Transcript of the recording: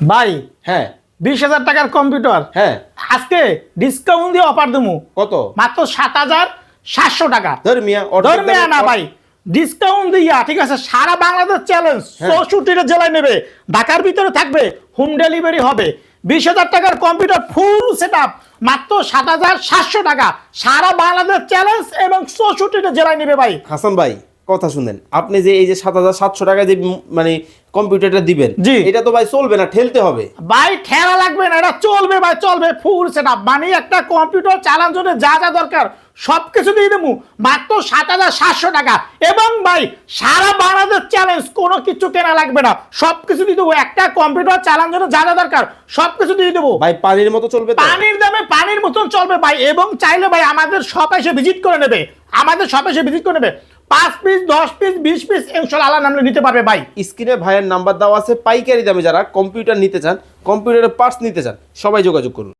ভাই হ্যাঁ। বিশ হাজার টাকার কম্পিউটার হ্যাঁ। আজকে ডিসকাউন্ট দিয়ে অফার দেবো কত? মাত্র সাত হাজার সাতশো টাকা। ধর মিয়া অর্ধেক ধর্মে দামে- না ভাই ডিসকাউন্ট দিয়া ঠিক আছে? সারা বাংলাদেশ চ্যালেঞ্জ। চৌষট্টিটা জেলায় নেবে। ঢাকার ভিতরে থাকবে হোম ডেলিভারি হবে। বিশ হাজার টাকার কম্পিউটার ফুল সেট আপ মাত্র সাত হাজার সাতশো টাকা। সারা বাংলাদেশ চ্যালেঞ্জ এবং চৌষট্টিটা জেলায় নেবে ভাই। হাসান ভাই কথা শুনেন। আপনি যে এই যে সাত হাজার সাতশো টাকা যে মানে কম্পিউটারটা দিবেন জি। এটা তো ভাই চলবে না ঠেলতে হবে। ভাই ঠেলা লাগবে না এটা চলবে ভাই চলবে ফুল সেট মানে একটা কম্পিউটার চালানোর জন্য যা যা দরকার সব কিছু দিয়ে দেবো। মাত্র সাত হাজার সাতশো টাকা। এবং ভাই সারা বাংলাদেশ চ্যালেঞ্জ কোনো কিছু কেনা লাগবে না। সব কিছু দিয়ে দেবো। একটা কম্পিউটার চালানোর জন্য যা যা দরকার সব কিছু দিয়ে দেবো। ভাই পানির মতো চলবে পানির দামে পানির মতন চলবে ভাই। এবং চাইলে ভাই আমাদের শপ এসে ভিজিট করে নেবে। আমাদের শপ এসে ভিজিট করে নেবে। পাঁচ পিস দশ পিস বিশ পিস ইনশাল্লাহ আল্লাহ নামলে নিতে পারবে ভাই। স্ক্রিনে ভাইয়ের নাম্বার দেওয়া আছে, পাইকারি দামে যারা কম্পিউটার নিতে চান কম্পিউটারের পার্টস নিতে চান, সবাই যোগাযোগ করুন।